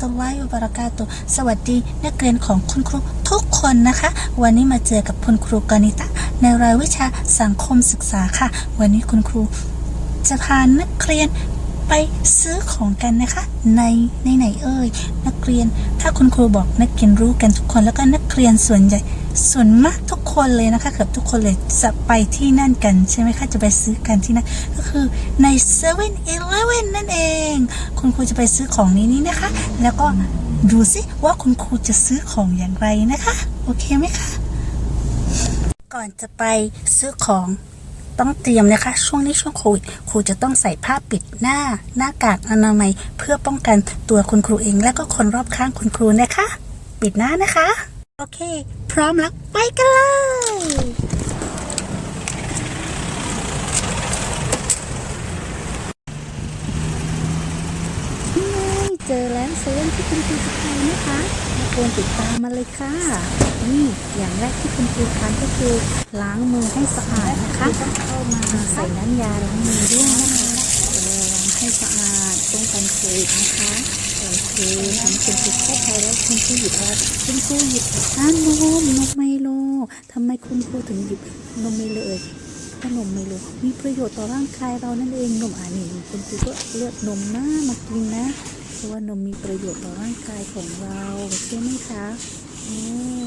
ตุลลอฮิวบารากาตุสวัสดีนักเรียนของคุณครูทุกคนนะคะ วันนี้มาเจอกับคุณครูกนิตะในรายวิชาสังคมศึกษาค่ะ วันนี้คุณครูจะพานักเรียนไปซื้อของกันนะคะ ในในไหนเอ่ยนักเรียน ถ้าคุณครูบอกนักเรียนรู้กันทุกคนแล้วก็นักเรียนส่วนใหญ่ ส่วนมากทุกคนเลยนะคะเกือบทุกคนเลยจะไปที่นั่นกันใช่ไหมคะจะไปซื้อกันที่นั่นก็คือใน7 e เ e ่ e อนั่นเอง คุณครูจะไปซื้อของนี้นี้นะคะ แล้วก็ดูสิว่าคุณครูจะซื้อของอย่างไรนะคะ โอเคไหมคะ ก่อนจะไปซื้อของต้องเตรียมนะคะ ช่วงนี้ช่วงโควิดครูจะต้องใส่ผ้าปิดหน้า หน้ากากอนามัย เพื่อป้องกันตัวคุณครูเอง และก็คนรอบข้างคุณครูนะคะ ปิดหน้านะคะ โอเค พร้อมแล้ว ไปกันเลยนี่เจอแล้วเซเว่นที่คุณครูจะไปนะคะมาควรติดตามมาเลยค่ะ นี่อย่างแรกที่คุณครูทำก็คือ ล้างมือให้สะอาดนะคะเข้ามาใส่น้ำยาล้างมือด้วยนะคะล้างให้สะอาดป้องกันโควิดนะคะ เคทำคุณครูเข้าไปแล้วคุณครูหยิบอะไรคุณครูหยิบอ่านมนมไมโลทำไมคุณครูถึงหยิบนมไมโลเอ่ยขนมไมโลมีประโยชน์ต่อร่างกายเรานั่นเองนมอ่านี่คุณครูก็เลือกนมหน้ามากินนะเพราะว่านมมีประโยชน์ต่อร่างกายของเราใช่ไหมคะอืม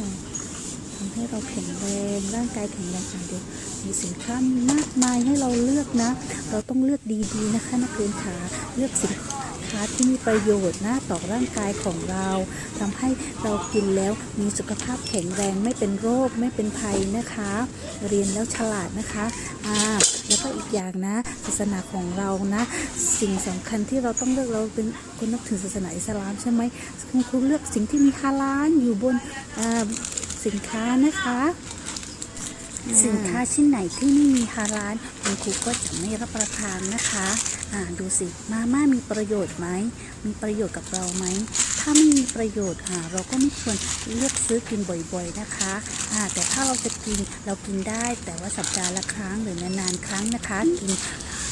ทำให้เราแข็งแรงร่างกายแข็งแรงอะเดียวมีสินค้ามากมายให้เราเลือกนะ เราต้องเลือกดีๆนะคะนักเรียนขาเลือกสิน ค้าที่มีประโยชน์นะต่อร่างกายของเราทำให้เรากินแล้วมีสุขภาพแข็งแรงไม่เป็นโรคไม่เป็นภัยนะคะ เรียนแล้วฉลาดนะคะอ่าแล้วก็อีกอย่างนะ ศาสนาของเรานะ สิ่งสำคัญที่เราต้องเลือกเราเป็นคนนับถือศาสนาอิสลามใช่ไหมคุณครูเลือกสิ่งที่มีฮาลาลอยู่บนอ่าสินค้านะคะ สินค้าชิ้นไหนที่ไม่มีฮาลาลคุณครูก็จะไม่รับประทานนะคะอ่าดูสิมาม่ามีประโยชน์ไหม มีประโยชน์กับเราไหม ถ้าไม่มีประโยชน์อ่าเราก็ไม่ควรเลือกซื้อกินบ่อยๆนะคะอ่าแต่ถ้าเราจะกินเรากินได้แต่ว่าสัปดาห์ละครั้งหรือนานๆครั้งนะคะ กิน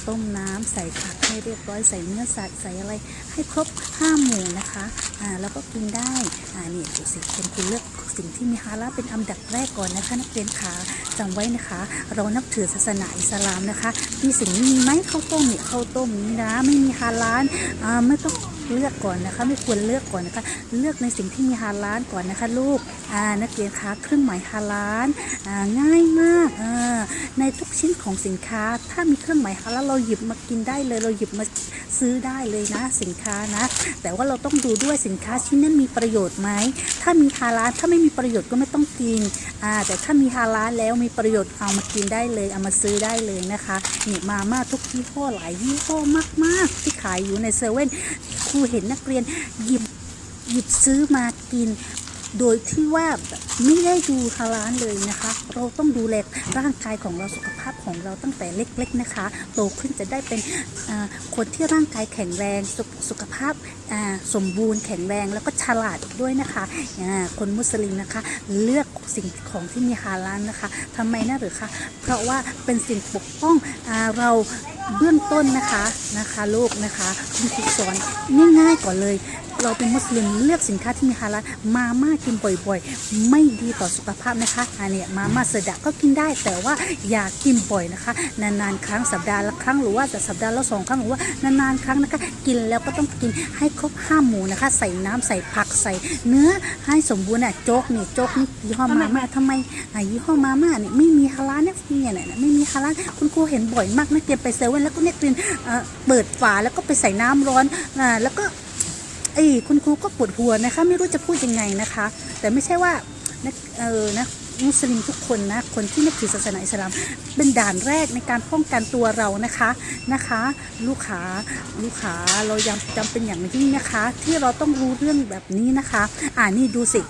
ต้มน้ำใส่ผักให้เรียบร้อยใส่เนื้อสัตว์ใส่อะไร ให้ครบห้าหมู่นะคะอ่าแล้วก็กินได้อ่านี่ดูสิคุณครูเลือกสิ่งที่มีฮาลาลเป็นอันดับแรกก่อนนะคะ นักเรียนขาจำไว้นะคะ เรานับถือศาสนาอิสลามนะคะ มีสิ่งนี้มีไหมข้าวต้มเนี่ยข้าวต้มนี้นะไม่มีฮาลาลอ่าไม่ต้อง เลือกก่อนนะคะ ไม่ควรเลือกก่อนนะคะ เลือกในสิ่งที่มีฮาลาลก่อนนะคะ ลูกอ่านักเรียนคะเครื่องหมายฮาลาลอ่าง่ายมากอ่าในทุกชิ้นของสินค้า ถ้ามีเครื่องหมายฮาลาลเราหยิบมากินได้เลย เราหยิบมาซื้อได้เลยนะสินค้านะ แต่ว่าเราต้องดูด้วยสินค้าชิ้นนั้นมีประโยชน์ไหมถ้ามีฮาลาลถ้าไม่มีประโยชน์ก็ไม่ต้องกินอ่าแต่ถ้ามีฮาลาลแล้วมีประโยชน์เอามากินได้เลยเอามาซื้อได้เลยนะคะนี่มาม่าทุกยี่ห้อหลายยี่ห้อมาก ๆ ที่ขายอยู่ในเซเว่น ครูเห็นนักเรียนหยิบหยิบซื้อมากิน โดยที่ว่าไม่ได้ดูฮาลาลเลยนะคะ เราต้องดูแลร่างกายของเราสุขภาพของเราตั้งแต่เล็ก ๆนะคะ โตขึ้นจะได้เป็นคนที่ร่างกายแข็งแรงสุขสุขภาพสมบูรณ์แข็งแรงแล้วก็ฉลาดด้วยนะคะคนมุสลิมนะคะ เลือกสิ่งของที่มีฮาลาลนะคะทำไมนะหรือคะเพราะว่าเป็นสิ่งปกป้องอเรา เบื้องต้นนะคะนะคะลูกนะคะคุณครูสอนง่ายๆก่อนเลย เราเป็นมุสลิมเลือกสินค้าที่มีฮาลาลมาม่ากินบ่อยๆ ไม่ดีต่อสุขภาพนะคะอันเนี้ยมาม่าเสดะก็กินได้แต่ว่าอย่ากินบ่อยนะคะ นานๆ ครั้งสัปดาห์ละครั้งหรือว่าจะสัปดาห์ละสองครั้งหรือว่านานๆครั้งนะคะ กินแล้วก็ต้องกินให้ครบห้าหมู่นะคะ ใส่น้ำใส่ผักใส่เนื้อให้สมบูรณ์อะโจ๊กนี่โจ๊กนี่ยี่ห้อมาม่าทำไมอะยี่ห้อมาม่าเนี่ยไม่มีฮาลาลเนี่ยเนี่ยเนี่ยไม่มีฮาลาลคุณครูเห็นบ่อยมากนักเรียนไปเซเว่นแล้วก็นักเรียนเอ่อเปิดฝาแล้วก็ไปใส่น้ำร้อนอแล้วก็เอ้ยคุณครูก็ปวดหัวนะคะ ไม่รู้จะพูดยังไงนะคะ แต่ไม่ใช่ว่านะเออนะมุสลิมทุกคนนะคนที่นับถือศาสนาอิสลามเป็นด่านแรกในการป้องกันตัวเรานะคะนะคะ ลูกค้าลูกค้าเรายังจำเป็นอย่างยิ่งนะคะ ที่เราต้องรู้เรื่องแบบนี้นะคะ อ่านี่ดูสิ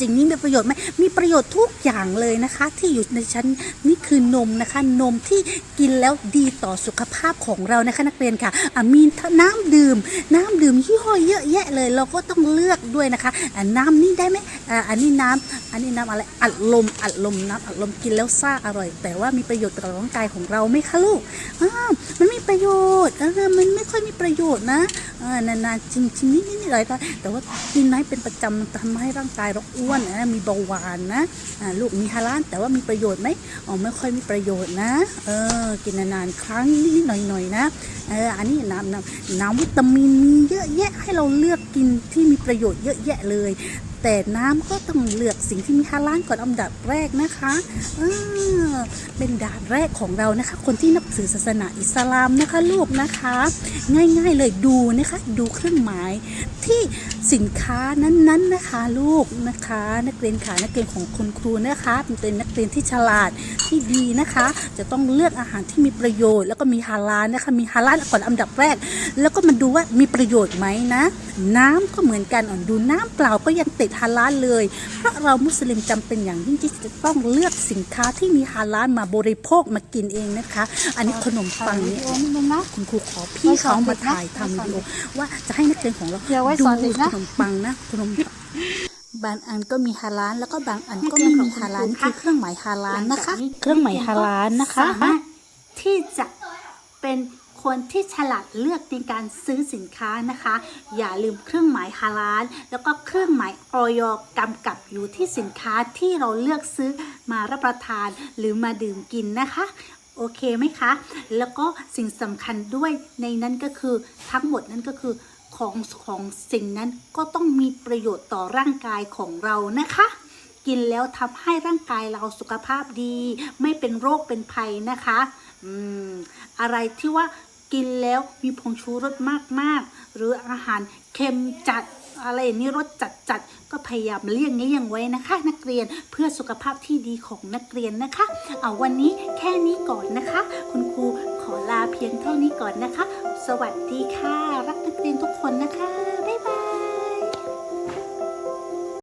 สิ่งนี้มีประโยชน์ไหมมีประโยชน์ทุกอย่างเลยนะคะ ที่อยู่ในชั้นนี่คือนมนะคะ นมที่กินแล้วดีต่อสุขภาพของเรานะคะนักเรียนค่ะมีน้ำดื่ม น้ำดื่มยี่ห้อเยอะแยะเลย เราก็ต้องเลือกด้วยนะคะน้ำนี่ได้ไหมอันนี้น้ำอันนี้น้ำอะไรอัดลมอัดลมน้ำอัดลมกินแล้วซ่าอร่อย แต่ว่ามีประโยชน์ต่อร่างกายของเราไหมคะลูกมันมีประโยชน์มันไม่ค่อยมีประโยชน์นะนานๆจริงจริงนิดนิดๆหน่อยๆแต่ว่ากินน้อยเป็นประจำทำให้ร่างกายเราอ้วนนะมีเบาหวานนะลูกมีฮาลานแต่ว่ามีประโยชน์ไหมอ๋อไม่ค่อยมีประโยชน์นะเออกินนานๆครั้งนิดๆหน่อยๆนะเอออันนี้น้ำน้ำน้ำวิตามินมีเยอะแยะให้เราเลือกกินที่มีประโยชน์เยอะแยะเลยแต่น้ำก็ต้องเลือกสิ่งที่มีฮาล้าลก่อนอันดับแรกนะคะเออเป็นด่านแรกของเรานะคะ คนที่นับถือศาสนาอิสลามนะคะลูกนะคะ ง่ายๆเลยดูนะคะ ดูเครื่องหมายที่สินค้านั้นๆนะคะ ลูกนะคะ นักเรียนขานักเรียนของคุณครูนะคะเป็นนักเรียนที่ฉลาดที่ดีนะคะ จะต้องเลือกอาหารที่มีประโยชน์ แล้วก็มีฮาลาลนะคะ มีฮาลาลก่อนอันดับแรก แล้วก็มาดูว่ามีประโยชน์ไหมนะ น้ำก็เหมือนกันอ่อนดูน้ำเปล่าก็ยังติดฮาลาลเลย เพราะเรามุสลิมจำเป็นอย่างยิ่งที่จะต้องเลือกสินค้าที่มีฮาลาลมาบริโภคมากินเองนะคะ อันนี้ขนมปังวิเนี่ดียโอนิดนึงนะคุณครูขอพี่เขามาถ่ายทำวิดีโอว่าจะให้นักเรียนของเราอย่าไว้ดูสอนเด็กนะขนมปังนะขนมปังบางอันก็มีฮาลาลแล้วก็บางอันก็ไม่มีฮาลาลนี่คือเครื่องหมายฮาลาลนะคะ เครื่องหมายฮาลาลนะคะสามารถที่จะเป็น คนที่ฉลาดเลือกในการซื้อสินค้านะคะ อย่าลืมเครื่องหมายฮาลาลแล้วก็เครื่องหมายออยกำกับอยู่ที่สินค้าที่เราเลือกซื้อมารับประทานหรือมาดื่มกินนะคะโอเคไหมคะ แล้วก็สิ่งสำคัญด้วยในนั้นก็คือทั้งหมดนั้นก็คือของของสิ่งนั้นก็ต้องมีประโยชน์ต่อร่างกายของเรานะคะ กินแล้วทำให้ร่างกายเราสุขภาพดี ไม่เป็นโรคเป็นภัยนะคะ อืม อะไรที่ว่า กินแล้วมีผงชูรสมากๆ หรืออาหารเค็มจัดอะไรนี้รสจัดจัดก็พยายามเลี่ยงเลี่ยงไว้นะคะ นักเรียนเพื่อสุขภาพที่ดีของนักเรียนนะคะ เอาวันนี้แค่นี้ก่อนนะคะ คุณครูขอลาเพียงเท่านี้ก่อนนะคะ สวัสดีค่ะ รักนักเรียนทุกคนนะคะ